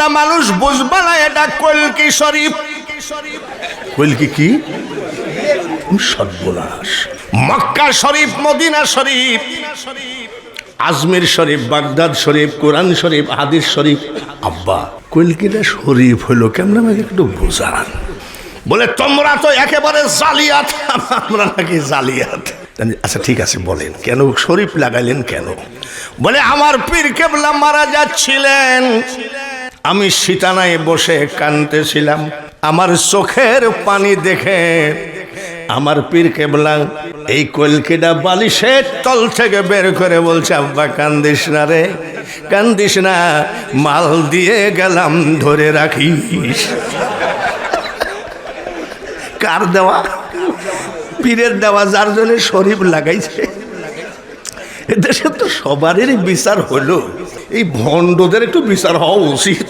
কেবলা মানুষ বুঝবা না এটা কলকি শরীফ। কলকি কি? সর্বনাশ। মক্কা শরীফ, মদিনা শরীফ, আজমির শরীফ, বাগদাদ শরীফ, কোরআন শরীফ, হাদিস শরীফ। আব্বা, কলকিটা শরীফ হলো কেমন আমাকে একটু বোঝান। বলে, তোমরা তো একেবারে জালিয়াত, আমরা নাকি জালিয়াত। আচ্ছা ঠিক আছে, বলেন, কেন শরীফ লাগাইলেন কেন? বলে, আমার পীর কেবলা মারা যাচ্ছিলেন। আমি সীতানায় বসে কানতেছিলাম। আমার চোখের পানি দেখে আমার পীর কেবলা এই কলকিটা বালিশের তল থেকে বের করে বলছে, আব্বা, কান্দিস না রে, কান্দিস না, মাল দিয়ে গেলাম, ধরে রাখিস। কার দেওয়া? পীরের দেওয়া, যার জন্য শরীফ লাগাইছে। এদেশে তো সবারই বিচার হলো। এই ভণ্ডদের একটু বিচার হওয়া উচিত।